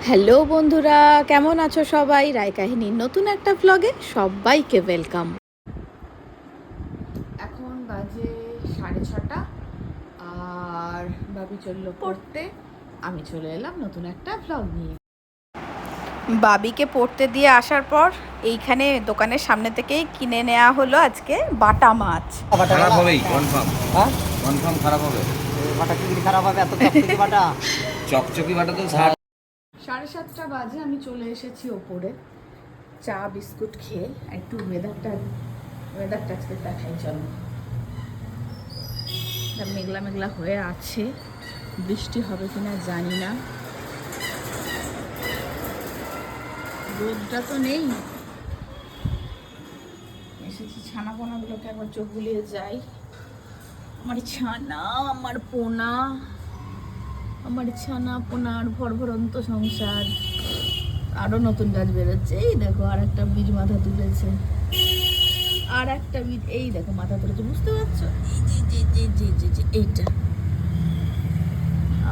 Hello বন্ধুরা কেমন আছো সবাই? রায় কাহিনীর নতুন একটা ব্লগে সবাইকে ওয়েলকাম এখন বাজে সাড়ে ছটা আর বাবি চলল পড়তে। আমি চলে এলাম নতুন একটা ব্লগ নিয়ে। বাবিকে পড়তে দিয়ে আসার পর এইখানে দোকানের সামনে থেকেই কিনে নেওয়া হলো আজকে বাটা মাছ। খারাপ হবেই কনফার্ম হ্যাঁ? কনফার্ম খারাপ হবে। বাটা কি খারাপ হবে এত বাটা। চকচকি বাটা তো সাড়ে সাতটা বাজে আমি চলে এসেছি ওপরে। চা, বিস্কুট খেয়ে একটু ওয়েদারটা ওয়েদারটা আজকে দেখাই, চলো। মেঘলা মেঘলা হয়ে আছে। বৃষ্টি হবে কিনা জানি না। রোদটা তো নেই। এসেছি ছানা পোনাগুলোকে একবার চোখ বুলিয়ে যাই। আমার ছানা আমার পোনা। আমার ছানা পোনার ভরভরন্ত সংসার। আরও নতুন গাছ বেরোচ্ছে। এই দেখো আর একটা বীজ মাথা তুলেছে। আর একটা বীজ, এই দেখো, মাথা তুলেছে, বুঝতে পারছ? এইটা।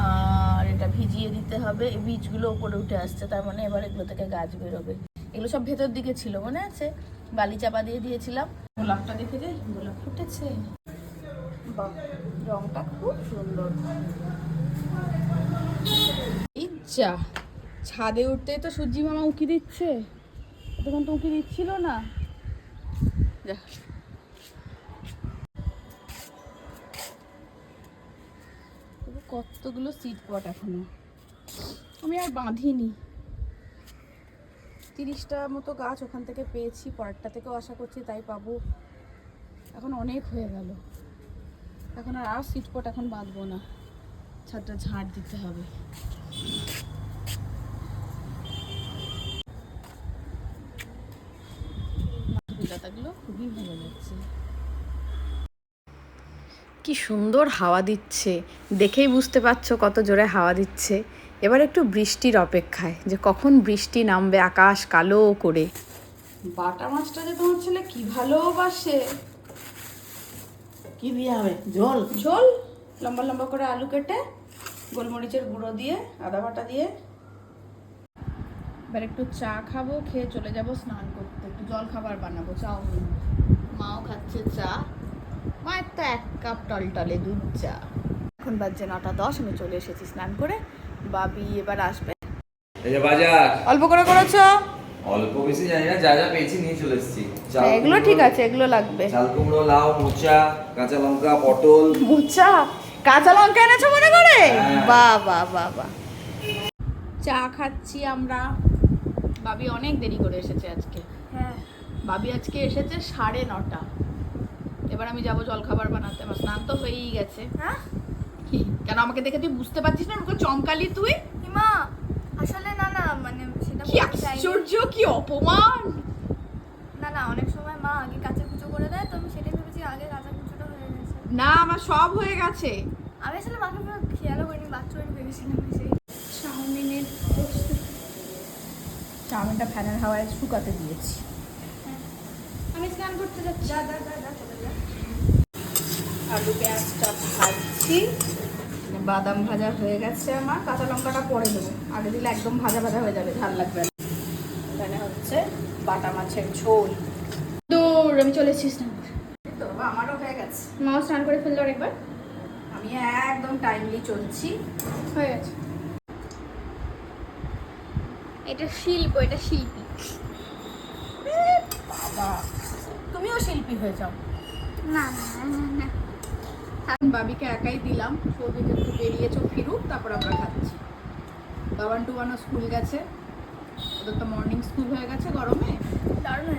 আর এটা ভিজিয়ে দিতে হবে। এই বীজগুলো উপরে উঠে আসছে, তার মানে এবার এগুলো থেকে গাছ বেরোবে। এগুলো সব ভেতর দিকে ছিল, মনে আছে? বালি চাপা দিয়ে দিয়েছিলাম। গোলাপটা দেখে যাই গোলাপ ফুটেছে? বাহ, রংটা খুব সুন্দর। ইচ্ছা। ছাদে উঠতেই তো সূর্যি মামা উকি দিচ্ছে। তখন তো উঁকি দিচ্ছিল না। যা। কতগুলো সিট পট এখনও। আমি আর বাঁধিনি। তিরিশটা মতো গাছ ওখান থেকে পেয়েছি পরেরটা থেকেও আশা করছি তাই পাবো। এখন অনেক হয়ে গেল। এখন আর আর সিট পট এখন বাঁধবো না। ছাদটা ঝাড় দিতে হবে। লতাগুলো খুবই ভালো লাগছে। কি সুন্দর হাওয়া দিচ্ছে। দেখেই বুঝতে পারছ কত জোরে হাওয়া দিচ্ছে। এবার একটু বৃষ্টির অপেক্ষায় যে কখন বৃষ্টি নামবে আকাশ কালো করে। বাটা মাছটা যে তোমার ছেলে কি ভালোবাসে কি দিয়ে হবে? জল ঝোল? লম্বা লম্বা করে আলু কেটে গোলমরিচের গুঁড়ো দিয়ে আদা বাটা দিয়ে। এবার একটু চা খাব খেয়ে চলে যাব স্নান করতে। একটু জল খাবার বানাবো চাউমিন মাও খাচ্ছে চা। মায়ের তো এক কাপ টলটলে দুধ চা। এখন বাজছে নটা দশ আমি চলে এসেছি স্নান করে। বাবি এবার আসবে। এই যে বাজার। অল্প করে করেছ? অল্প বেশি জানি না যা যা পেয়েছি নিয়ে চলে এসেছি। হ্যাঁ, এগুলো ঠিক আছে এগুলো লাগবে। চাল কুমড়ো লাউ মোচা কাঁচা লঙ্কা পটল। মোচা? কাঁচা লঙ্কা এনেছো মনে করে। বাহ বাহ বাহ বাহ। চা খাচ্ছি আমরা। বাবি অনেক দেরি করে এসেছে আজকে। হ্যাঁ। বাবি আজকে এসেছে সাড়ে নটা। এবার আমি যাব জলখাবার বানাতে। আমার স্নান তো হয়েই গেছে। হ্যাঁ? কি? কেন আমাকে দেখে তুই বুঝতে পারছিস না আমাকে চমকালি তুই? হিমা আসলে না না মানে সেটা কি আশ্চর্য কি অপমান! না না অনেক সময় মা আগে কাঁচা কুচো করে দেয় তো আমি সেটাই ভেবেছি আগে কাঁচা কুচোটা হয়ে গেছে। না আমার সব হয়ে গেছে। আমি আসলে মাকে হয়ে ভেবেছিলাম সেই চাউমিনের চাউমিনটা ফ্যানের হাওয়ায় শুকাতে দিয়েছি। আমি স্নান করতে যাচ্ছি। যা যা যা যা চলে যা। আলু পেঁয়াজটা ভাজছি। বাদাম ভাজা হয়ে গেছে আমার। কাঁচা লঙ্কাটা পরে দেবো। আগে দিলে একদম ভাজা ভাজা হয়ে যাবে ঝাল লাগবে। এখানে হচ্ছে বাটা মাছের ঝোল। দূর আমি চলে এসেছি স্নান করে। আমারও হয়ে গেছে। মাও স্নান করে ফেলল একবার আমি একদম টাইমলি চলছি। হয়ে গেছে। এটা শিল্প এটা শিল্পী। বাবা তুমিও শিল্পী হয়ে যাও। না না বাবিকে একাই দিলাম। সৌদিকে একটু বেরিয়েছো ফিরুক তারপর আমরা খাচ্ছি। বাবান টুবানো স্কুল গেছে। ওদের তো মর্নিং স্কুল হয়ে গেছে গরমে। দারুণ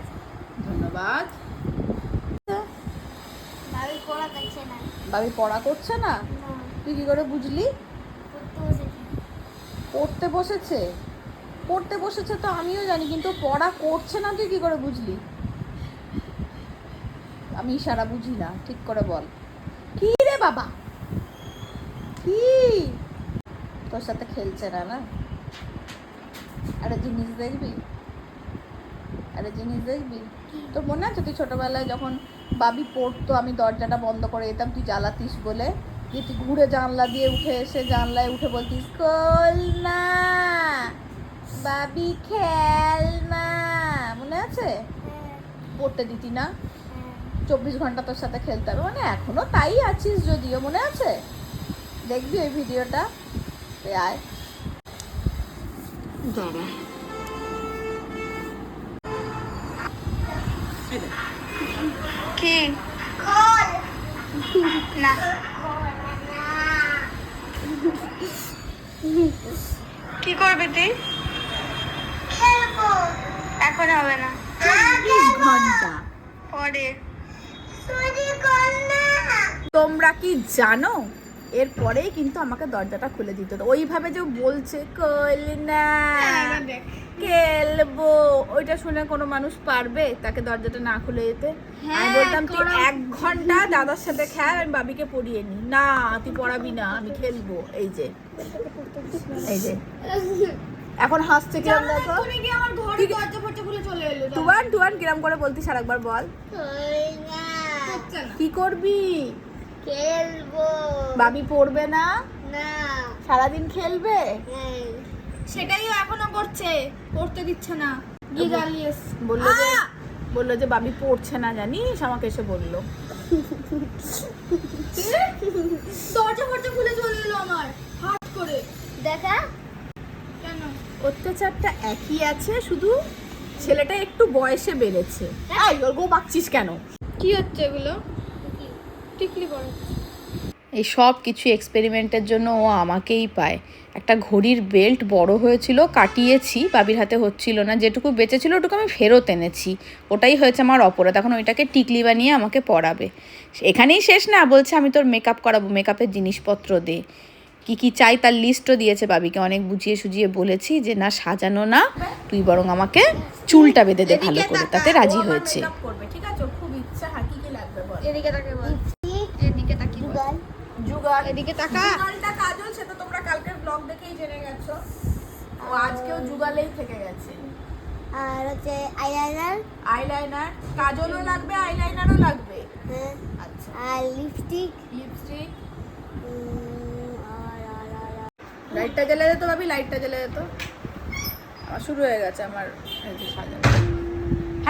ধন্যবাদ। বাবি পড়া করছে না? তুই কি করে বুঝলি? পড়তে পড়তে বসেছে? পড়তে বসেছে তো আমিও জানি কিন্তু পড়া করছে না তুই কি করে বুঝলি? আমি ইশারা বুঝি না ঠিক করে বল। কি রে বাবা? কি? তোর সাথে খেলছে না না? আরে জিনিস দেখবি? আরে জিনিস দেখবি? তোর মনে আছে তুই ছোটবেলায় যখন বাবি পড়তো, আমি দরজাটা বন্ধ করে যেতাম তুই জ্বালাতিস বলে। যে তুই ঘুরে জানলা দিয়ে উঠে এসে জানলায় উঠে বলতিস না, বাবি খেলনা। মনে আছে? পড়তে দিতি না। চব্বিশ ঘণ্টা তোর সাথে খেলতে হবে। মানে এখনও তাই আছিস যদিও, মনে আছে? দেখবি ওই ভিডিওটা? আয়। কি না। কি করবে তুই? এখন হবে না। চব্বিশ ঘণ্টা। পরে। তোমরা কি জানো? এরপরেই কিন্তু আমাকে দরজাটা খুলে দিত ওইভাবে যে বলছে কলনা খেলব। ওইটা শুনে কোনো মানুষ পারবে তাকে দরজাটা না খুলে যেতে আমি হ্যাঁ, বলতাম তুই এক ঘণ্টা দাদার সাথে খেল আমি বাবিকে পড়িয়ে নি। না তুই পড়াবি না আমি খেলব। এই যে। এই যে। এখন হাসছে কিরম দেখো? টুয়ান টুয়ান কিরম করে বলতিস আর একবার বল কি করবি? খেলব। বাবি পড়বে না? না। সারাদিন খেলবে? সেটাই ও এখনও করছে। করতে দিচ্ছে না। গিয়ে জ্বালিয়েস বলল যে বলল যে বাবি পড়ছে না জানিস? আমাকে এসে বলল। দরজা ফরজা খুলে চলে এলো আমার। হাত করে। দেখা। কেন? অত্যাচারটা একই আছে শুধু ছেলেটা একটু বয়সে বেড়েছে। এই ওর গো বাকছিস কেন? কি হচ্ছে এগুলো? টিকলি এই সব কিছু এক্সপেরিমেন্টের জন্য ও আমাকেই পায়। একটা ঘড়ির বেল্ট বড় হয়েছিল কাটিয়েছি বাবির হাতে হচ্ছিল না যেটুকু বেঁচেছিল ওটুকু আমি ফেরত এনেছি। ওটাই হয়েছে আমার অপরাধ এখন ওইটাকে টিকলি বানিয়ে আমাকে পরাবে এখানেই শেষ না বলছে আমি তোর মেকআপ করাবো মেকআপের জিনিসপত্র দে। কি কি চাই তার লিস্টও দিয়েছে বাবিকে অনেক বুঝিয়ে সুজিয়ে বলেছি যে না সাজানো না তুই বরং আমাকে চুলটা বেঁধে দে ভালো করে তাতে রাজি হয়েছে। ঠিক আছে? খুব ইচ্ছা হাকি কি লাগবে এদিকে জুগার এদিকে তাকা। জুগালটা কাজল সে তো তোমরা কালকের ব্লগ দেখেই জেনে গেছো। ও আজকেও জুগালেই থেকে গেছে। আর হচ্ছে আইলাইনার আইলাইনার কাজলও লাগবে আইলাইনারও লাগবে। হ্যাঁ। আচ্ছা। আর লিপস্টিক লিপস্টিক লাইটটা জ্বালে যেত ভাবি লাইটটা জ্বালে যেত শুরু হয়ে গেছে আমার সাজানো।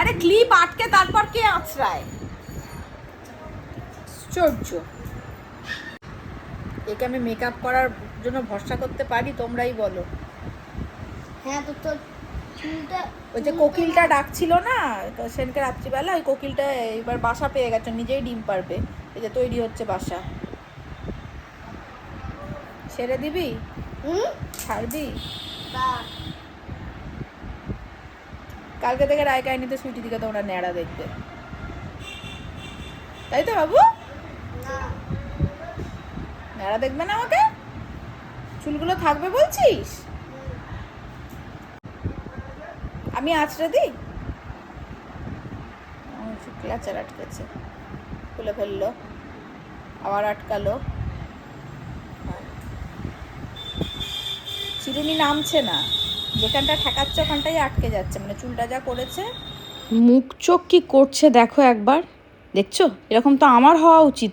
আরে ক্লিপ আটকে তারপর কে আঁচড়ায় একে আমি মেকআপ করার জন্য ভরসা করতে পারি তোমরাই বলো। হ্যাঁ তো তোর চুলটা ওই যে কোকিলটা ডাকছিল না সেনকে রাত্রিবেলা ওই কোকিলটা এবার বাসা পেয়ে গেছে নিজেই ডিম পারবে। এই যে তৈরি হচ্ছে বাসা। ছেড়ে দিবি? হুম? ছাড়বি? কালকে থেকে রায় কাহিনীতে সুইটি দিকে তোমরা ন্যাড়া দেখবে। তাই তো বাবু? ন্যাড়া দেখবে না আমাকে? চুলগুলো থাকবে বলছিস? আমি আঁচড়ে দিই? ক্লাচার আটকেছে। খুলে ফেলল। আবার আটকালো। চিরুনি নামছে না। যেখানটা ঠেকাচ্ছে ওখানটাই আটকে যাচ্ছে। মানে চুলটা যা করেছে। মুখ চোখ কি করছে দেখো একবার। দেখছ? এরকম তো আমার হওয়া উচিত।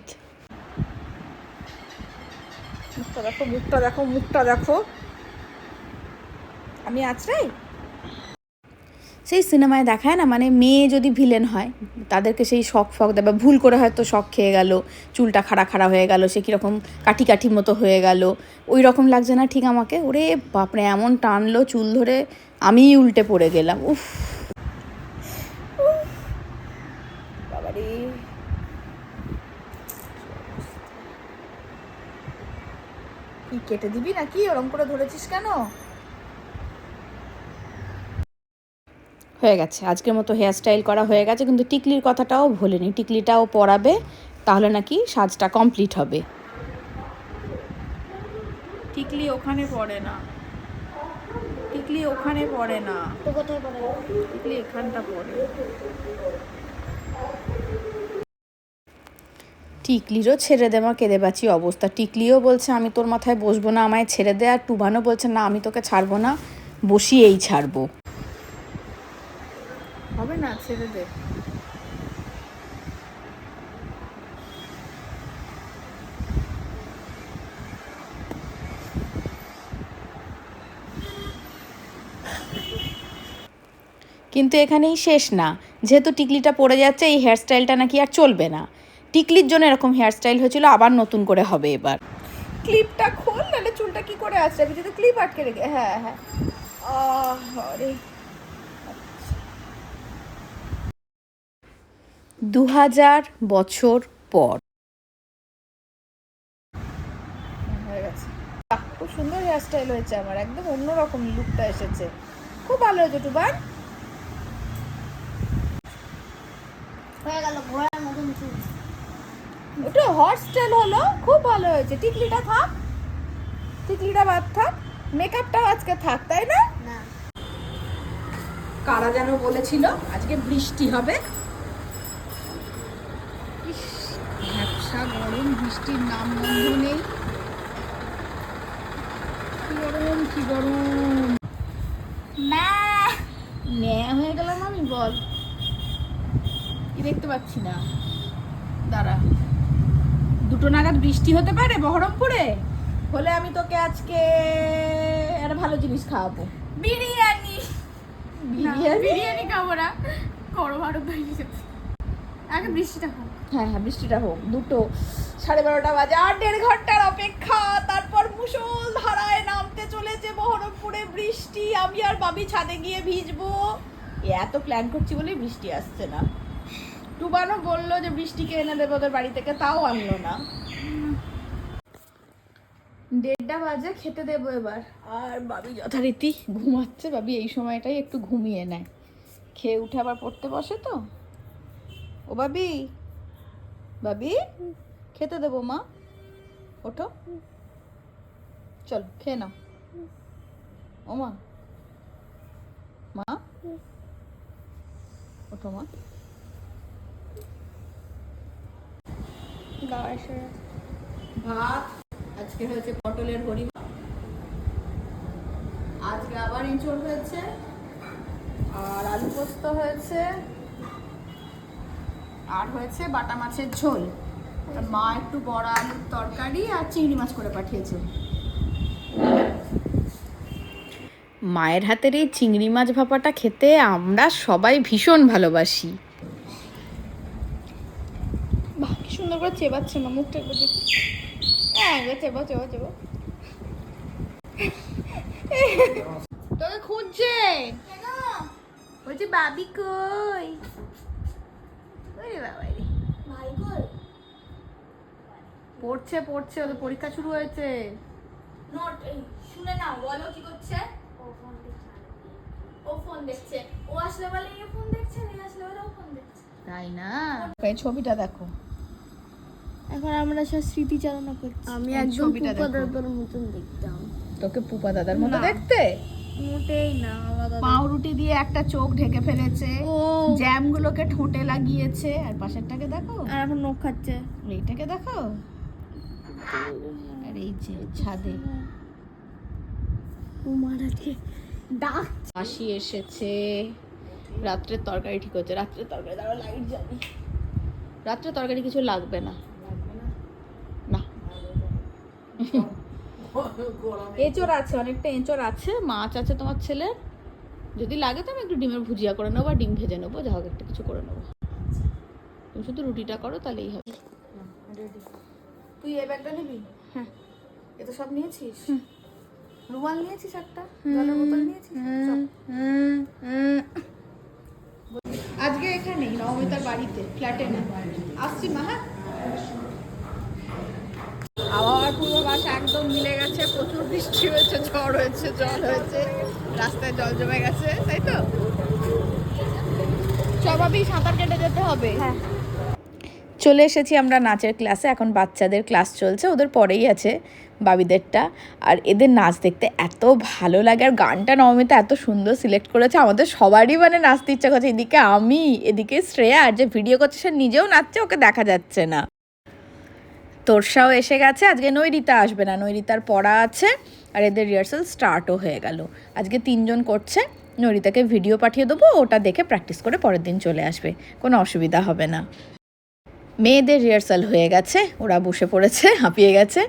মুখটা দেখো মুখটা দেখো মুখটা দেখো। আমি আছড়াই? সেই সিনেমায় দেখায় না মানে মেয়ে যদি ভিলেন হয়, তাদেরকে সেই শখ ফক দেয়, বা ভুল করে হয়তো শখ খেয়ে গেল, চুলটা খাড়া খাড়া হয়ে গেল, সে কীরকম কাঠি কাঠি মতো হয়ে গেল, ওই রকম লাগছে না ঠিক আমাকে? ওরে বাপরে, এমন টানলো চুল ধরে, আমিই উল্টে পড়ে গেলাম উফ উফ। বাবারে কি কেটে দিবি নাকি? ওরম করে ধরেছিস কেন? হয়ে গেছে। আজকের মতো হেয়ার স্টাইল করা হয়ে গেছে কিন্তু টিকলির কথাটাও ভোলেনি। টিকলিটাও পরাবে তাহলে নাকি সাজটা কমপ্লিট হবে। টিকলি ওখানে পড়ে না। টিকলি ওখানে পড়ে না। টিকলি এখানটা পড়ে। টিকলিরও ছেড়ে দে কেঁদে বাঁচি অবস্থা। টিকলিও বলছে আমি তোর মাথায় বসবো না আমায় ছেড়ে দে। আর টুবানও বলছে না আমি তোকে ছাড়বো না বসিয়েই ছাড়বো। হবে না ছেড়ে দে। কিন্তু এখানেই শেষ না। যেহেতু টিকলিটা পড়ে যাচ্ছে এই হেয়ারস্টাইলটা নাকি আর চলবে না। টিকলির জন্য এরকম হেয়ারস্টাইল হয়েছিল আবার নতুন করে হবে এবার। ক্লিপটা খোল নাহলে চুলটা কি করে আসছে? আমি যদি ক্লিপ আটকে রেখে হ্যাঁ হ্যাঁ। আরে দু হাজার বছর পর। হয়ে গেছে। বাহ, খুব সুন্দর হেয়ারস্টাইল হয়েছে আমার একদম অন্যরকম লুকটা এসেছে। খুব ভালো হয়েছে টুবান হয়ে গেল ঘোড়ার মতন চুল। ওটা হট হলো খুব ভালো হয়েছে। টিকলিটা থাক টিকলিটা বাদ থাক মেকআপটাও আজকে থাক তাই না? না। কারা যেন বলেছিল আজকে বৃষ্টি হবে। ইস, ভ্যাপসা গরম বৃষ্টির নাম গন্ধ নেই। কি গরম কি গরম। ন্যায় হয়ে গেলাম আমি বল। কি দেখতে পাচ্ছি না। দাঁড়া। দুটো নাগাদ বৃষ্টি হতে পারে বহরমপুরে? হলে আমি তোকে আজকে একটা ভালো জিনিস খাওয়াবো। বিরিয়ানি। বিরিয়ানি? বিরিয়ানি খাব না। গরম আরও আগে বৃষ্টিটা হোক। হ্যাঁ হ্যাঁ বৃষ্টিটা হোক। দুটো সাড়ে বারোটা বাজে আর দেড় ঘণ্টার অপেক্ষা। তারপর মুসল ধারায় নামতে চলেছে বহরমপুরে বৃষ্টি। আমি আর বাবি ছাদে গিয়ে ভিজবো। এত প্ল্যান করছি বলেই বৃষ্টি আসছে না। টুবানো বলল যে বৃষ্টিকে এনে দেবে ওদের বাড়ি থেকে, তাও আনলো না। দেড়টা বাজে, খেতে দেবো এবার। আর বাবি যথারীতি ঘুমাচ্ছে। বাবি এই সময়টাই একটু ঘুমিয়ে নেয়। খেয়ে উঠে আবার পড়তে বসে তো। ও বাবি বাবি, খেতে দেবো মা। ওঠো। চল, খেয়ে নাও। ও মা। মা? ওঠো মা। ভাত আজকে হয়েছে পটলের হরি আজকে আবার ইঁচড় হয়েছে আর আলু পোস্ত হয়েছে আর হয়েছে বাটা মাছের ঝোল। আর মা একটু বড় আলুর তরকারি আর চিংড়ি মাছ করে পাঠিয়েছে। মায়ের হাতের এই চিংড়ি মাছ ভাপাটা খেতে আমরা সবাই ভীষণ ভালোবাসি বাহ কি সুন্দর করে চেবাচ্ছে মা মুখটা একবার দেখি। হ্যাঁ একবার চেবো চেবো চেবো তোকে খুঁজছে? বলছে বাবি কই? ওরে বাবা রে। ভাই কই? পড়ছে পড়ছে ওদের পরীক্ষা শুরু হয়েছে। নোট এই শুনে নাও বলো কি করছে? ও ফোন দেখছে ও ফোন দেখছে। ও আসলে বলে এ ফোন দেখছে এ আসলে ও ফোন দেখছে। তাই না? এই ছবিটা দেখো। এখন আমরা সব স্মৃতিচারণা করছি। আমি একদম ছবিটা পুপা। দাদার মতন দেখতাম। তোকে পুপা দাদার মতো দেখতে? মোটেই না পাউরুটি দিয়ে একটা চোখ ঢেকে ফেলেছে ও। জ্যামগুলোকে ঠোঁটে লাগিয়েছে আর পাশেরটাকে দেখো। আর এখন নখ খাচ্ছে। এইটাকে দেখো। আর এই যে ছাদে। ও মারাকে ডাক। মাসি এসেছে। রাত্রের তরকারি ঠিক হচ্ছে। রাত্রের তরকারি দাঁড়া লাইট জ্বালি। রাত্রে তরকারি কিছু লাগবে না। এঁচড় আছে অনেকটা এঁচড় আছে মাছ আছে তোমার ছেলের। যদি লাগে তো আমি একটু ডিমের ভুজিয়া করে নেব বা ডিম ভেজে নেব যা হোক একটা কিছু করে নেব। তুমি শুধু রুটিটা করো তাহলেই হবে। তুই এ ব্যাগটা নিবি? হ্যাঁ। এ তো সব নিয়েছিস? রুমাল নিয়েছিস একটা? জলের বোতল নিয়েছিস? আজকে এখানেই নবমিতার বাড়িতে ফ্ল্যাটে না আসছি মা হ্যাঁ? পূর্বাভাস একদম মিলে গেছে প্রচুর বৃষ্টি হয়েছে ঝড় হয়েছে জল হয়েছে রাস্তায় জল জমে গেছে তাই তো? সবাবই সাঁতার কেটে যেতে হবে। চলে এসেছি আমরা নাচের ক্লাসে এখন বাচ্চাদের ক্লাস চলছে ওদের পরেই আছে বাবিদেরটা। আর এদের নাচ দেখতে এত ভালো লাগে আর গানটা নবমিতা এত সুন্দর সিলেক্ট করেছে আমাদের সবারই মানে নাচতে ইচ্ছা করছে এদিকে আমি এদিকে শ্রেয়া আর যে ভিডিও করছে সে নিজেও নাচছে ওকে দেখা যাচ্ছে না। তোরসাও এসে গেছে। আজকে নৈরিতা আসবে না। নৈরিতার পড়া আছে আর এদের রিহার্সাল স্টার্টও হয়ে গেল। আজকে তিনজন করছে। নৈরিতাকে ভিডিও পাঠিয়ে দেবো। ওটা দেখে প্র্যাকটিস করে পরের দিন চলে আসবে। কোনো অসুবিধা হবে না। মেয়েদের রিহার্সাল হয়ে গেছে ওরা বসে পড়েছে হাঁপিয়ে গেছে।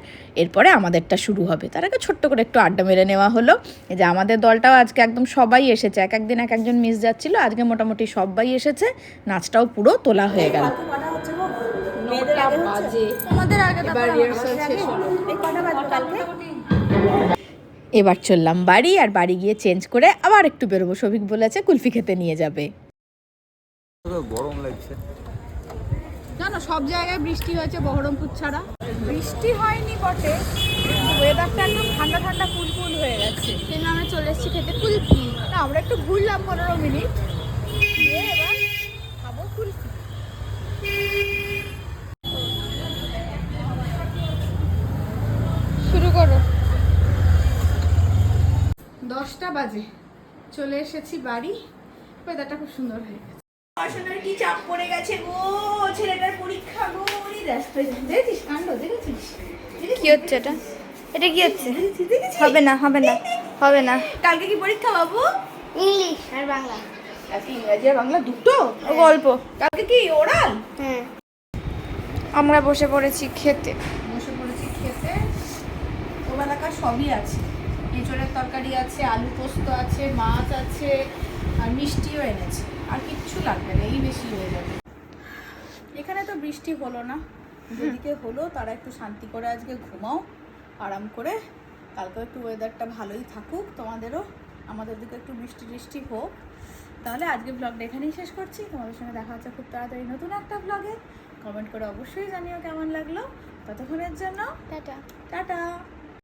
এরপরে আমাদেরটা শুরু হবে। তার আগে ছোট্ট করে একটু আড্ডা মেরে নেওয়া হলো। এই যে আমাদের দলটাও আজকে একদম সবাই এসেছে। এক একদিন এক একজন মিস যাচ্ছিল। আজকে মোটামুটি সবাই এসেছে। নাচটাও পুরো তোলা হয়ে গেল। এবার রিহার্সাল শেষ হলো। এবার চললাম বাড়ি আর বাড়ি গিয়ে চেঞ্জ করে আবার একটু বেরোবো। সবিক বলেছে কুলফি খেতে নিয়ে যাবে। গরম লাগছে। জানো সব জায়গায় বৃষ্টি হয়েছে বহরমপুর ছাড়া। বৃষ্টি হয়নি বটে ওয়েদারটা একদম ঠান্ডা ঠান্ডা কুলকুল হয়ে গেছে। কিন্তু আমরা চলে এসেছি খেতে কুলফি। না আমরা একটু ঘুরলাম পনেরো মিনিট। এবার খাব কুলফি। শুরু করো। দশটা বাজে। চলে এসেছি বাড়ি। ওয়েদারটা খুব সুন্দর হয়ে গেছে। পড়াশোনার কি চাপ পড়ে গেছে গো? ছেলেটার পরীক্ষা গো। ওরে রাস্তায় দেখেছিস কাণ্ড? দেখেছিস? কি হচ্ছে এটা? এটা কি হচ্ছে? হবে না হবে না হবে না। কালকে কি পরীক্ষা বাবু? ইংলিশ আর বাংলা। আজকে ইংরাজি আর বাংলা দুটো? ও গল্প। কালকে কি ওরাল? হ্যাঁ। আমরা বসে পড়েছি খেতে। বসে পড়েছি খেতে। ওবেলাকার সবই আছে। এঁচড়ের তরকারি আছে আলু পোস্ত আছে মাছ আছে আর মিষ্টিও এনেছে। আর কিচ্ছু লাগবে না এই বেশি হয়ে যাবে। এখানে তো বৃষ্টি হলো না। যেদিকে হলো তারা একটু শান্তি করে আজকে ঘুমাও আরাম করে। কালকেও একটু ওয়েদারটা ভালোই থাকুক তোমাদেরও আমাদের দিকে একটু বৃষ্টি বৃষ্টি হোক। তাহলে আজকে ব্লগটা এখানেই শেষ করছি। তোমাদের সঙ্গে দেখা হচ্ছে খুব তাড়াতাড়ি নতুন একটা ব্লগে কমেন্ট করে অবশ্যই জানিও কেমন লাগল। ততক্ষণের জন্য টাটা। টাটা।